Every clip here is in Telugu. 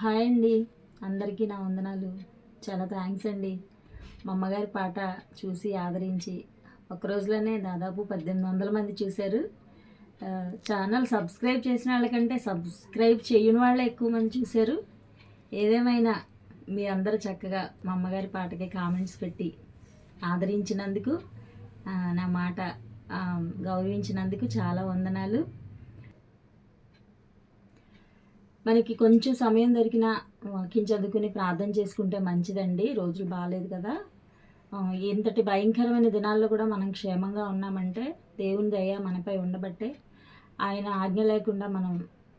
హాయ్ అండి. అందరికీ నా వందనాలు. చాలా థ్యాంక్స్ అండి. మా అమ్మగారి పాట చూసి ఆదరించి ఒక రోజులోనే దాదాపు పద్దెనిమిది వందల మంది చూశారు. ఛానల్ సబ్స్క్రైబ్ చేసిన వాళ్ళకంటే సబ్స్క్రైబ్ చేయని వాళ్ళే ఎక్కువ మంది చూశారు. ఏదేమైనా మీ అందరూ చక్కగా మా అమ్మగారి పాటకి కామెంట్స్ పెట్టి ఆదరించినందుకు నా మాట గౌరవించినందుకు చాలా వందనాలు. మనకి కొంచెం సమయం దొరికిన వాకింగ్ చదువుకుని ప్రార్థన చేసుకుంటే మంచిదండి. రోజులు బాగాలేదు కదా. ఇంతటి భయంకరమైన దినాల్లో కూడా మనం క్షేమంగా ఉన్నామంటే దేవుని దయ మనపై ఉండబట్టే ఆయన ఆజ్ఞ లేకుండా మనం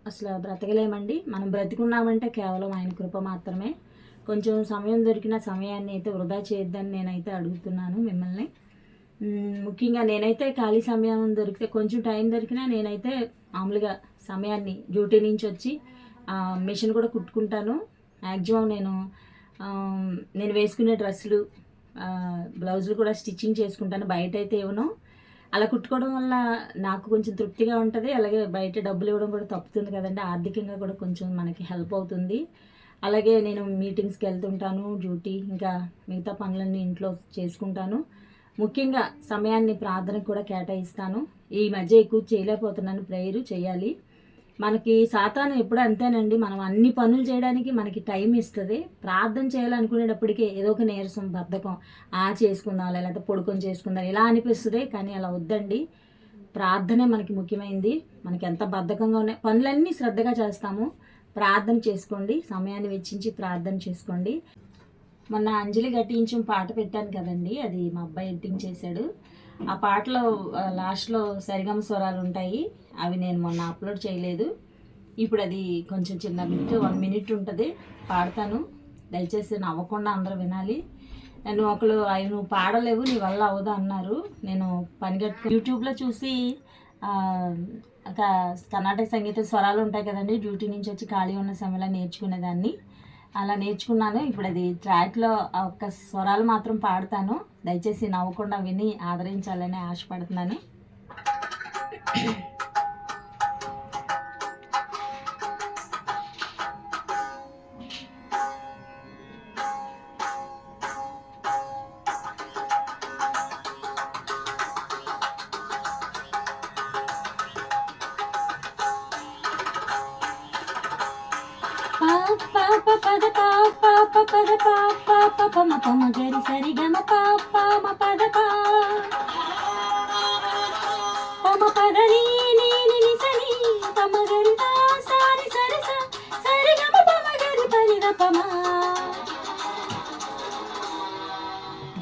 అసలు బ్రతకలేమండి. మనం బ్రతికున్నామంటే కేవలం ఆయన కృప మాత్రమే. కొంచెం సమయం దొరికిన సమయాన్ని అయితే వృధా చేయొద్దని నేనైతే అడుగుతున్నాను మిమ్మల్ని. ముఖ్యంగా నేనైతే ఖాళీ సమయం దొరికితే కొంచెం టైం దొరికినా నేనైతే మామూలుగా సమయాన్ని డ్యూటీ నుంచి వచ్చి మిషన్ కూడా కుట్టుకుంటాను. మ్యాక్సిమం నేను నేను వేసుకునే డ్రెస్సులు బ్లౌజులు కూడా స్టిచ్చింగ్ చేసుకుంటాను బయట అయితే ఇవ్వను అలా కుట్టుకోవడం వల్ల నాకు కొంచెం తృప్తిగా ఉంటుంది. అలాగే బయట డబ్బులు ఇవ్వడం కూడా తప్పుతుంది కదండి. ఆర్థికంగా కూడా కొంచెం మనకి హెల్ప్ అవుతుంది. అలాగే నేను మీటింగ్స్కి వెళ్తుంటాను డ్యూటీ ఇంకా మిగతా పనులన్నీ ఇంట్లో చేసుకుంటాను. ముఖ్యంగా సమయాన్ని ప్రార్థనకు కూడా కేటాయిస్తాను. ఈ మధ్య ఎక్కువ చేయలేకపోతున్నాను ప్రేయరు చేయాలి. మనకి సాతాను ఎప్పుడు అంతేనండి. మనం అన్ని పనులు చేయడానికి మనకి టైం ఇస్తుంది. ప్రార్థన చేయాలనుకునేటప్పటికే ఏదో ఒక నీరసం బద్ధకం ఆ చేసుకుందాం లేకపోతే పొడుకొని చేసుకుందాం ఇలా అనిపిస్తుంది. కానీ అలా వద్దండి. ప్రార్థనే మనకి ముఖ్యమైనది మనకి ఎంత బద్ధకంగా ఉన్నాయి పనులన్నీ శ్రద్ధగా చేస్తాము. ప్రార్థన చేసుకోండి. సమయాన్ని వెచ్చించి ప్రార్థన చేసుకోండి. మొన్న అంజలి గట్టించి పాట పెట్టాను కదండి. అది మా అబ్బాయి ఎడిటింగ్ చేశాడు. ఆ పాటలో లాస్ట్లో సరిగమ స్వరాలు ఉంటాయి. అవి నేను మొన్న అప్లోడ్ చేయలేదు. ఇప్పుడు అది కొంచెం చిన్న బిట్ వన్ మినిట్ ఉంటుంది. పాడతాను. దయచేసి నవ్వకుండా అందరూ వినాలి. నేను ఒకరు అవి నువ్వు పాడలేవు నీ వల్ల అవదా అన్నారు. నేను పనిగట్టు యూట్యూబ్లో చూసి కర్ణాటక సంగీత స్వరాలు ఉంటాయి కదండి డ్యూటీ నుంచి వచ్చి ఖాళీ ఉన్న సమయంలో నేర్చుకునేదాన్ని. అలా నేర్చుకున్నాను. ఇప్పుడు అది ట్రాక్లో ఒక్క స్వరాలు మాత్రం పాడతాను. దయచేసి నవ్వకుండా విని ఆదరించాలని ఆశపడుతున్నాను. పాప పద పాప పద పాప పమ పమ గరి సరి గమ పాప మ పద పా పమ పద నీ నీ ని ని సని పమ గరి సా సారి సరి సా సరి గమ పమ గరి పని ద పమ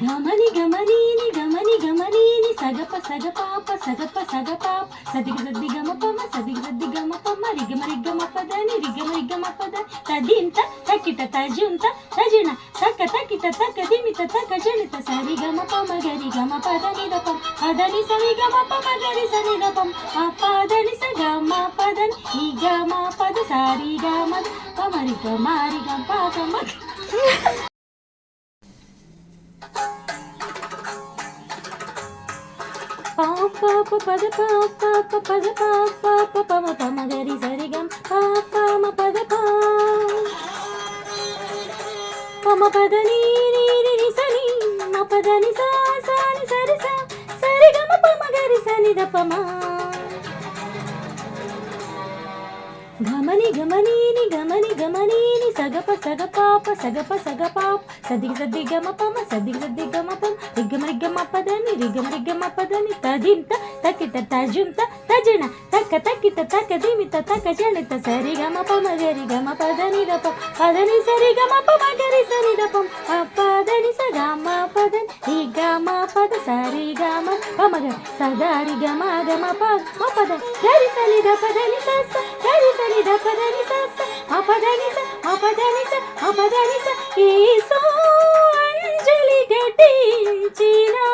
గమని గమనీని గమని గమనీని సగప సగపాప సగప సగపాప సదిగ సద్ది గమ పమ సదిగ సద్ది గమ పమ రిగమ రిగమ పదని రిగమ రిగమ పద తదింత తకిట తజుంత తజిన తక్క తకిట తక్క దిమిత తక్క జనిత సరి గమ పమ గరి గమ పదని దపం పదని సరి గమ పమ గరి సరి దపం ఆ పదని స గమ పదని ఈ గమ పద సారి గమ పమరి గమారి గమ పదమ పాప పద పాప పద పాప పమ పమ గరి సరి గమ పాప మ పద పా పమ పద నీ నీ ని ని సని మ పద ని సా సా ని సరి సా సరి గరి ద గమని గమనీని గమని గమనీని సగప సగపాప సగప సగపాప సదిగ సద్ది గమ పమ సదిగ సద్ది గమ పమ రిగ్గమ రిగ్గమ పదని రిగ్గమ రిగ్గమ పదని తదింత తకిట తజుంత తజన తక్క తకిట తక్క దిమిత తక్క జనిత సరి గమ పమ గరి గమ పదని దప పదని సరి గమ పమ గరి సరి దపం పదని స గమ పదని రి గమ పద సరి గమ పమ గరి సదారి గమ గమ ప మ పద గరి సని ద పదని స స గరి సని ద పదని స స మ పదని స మ పదని స మ పదని స ఈసో అంజలి గటించినాము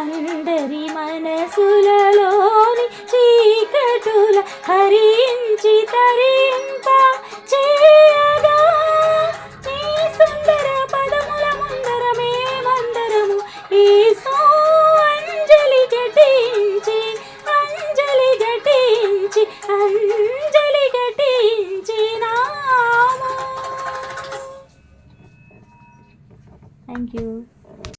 అందరి మనసులలోని చీకటుల హరించి తరింప చేయగా నీ సుందర పదముల ముందర మేమందరము ఈ అంజలి ఘటించి అంజలి ఘటించి అంజలి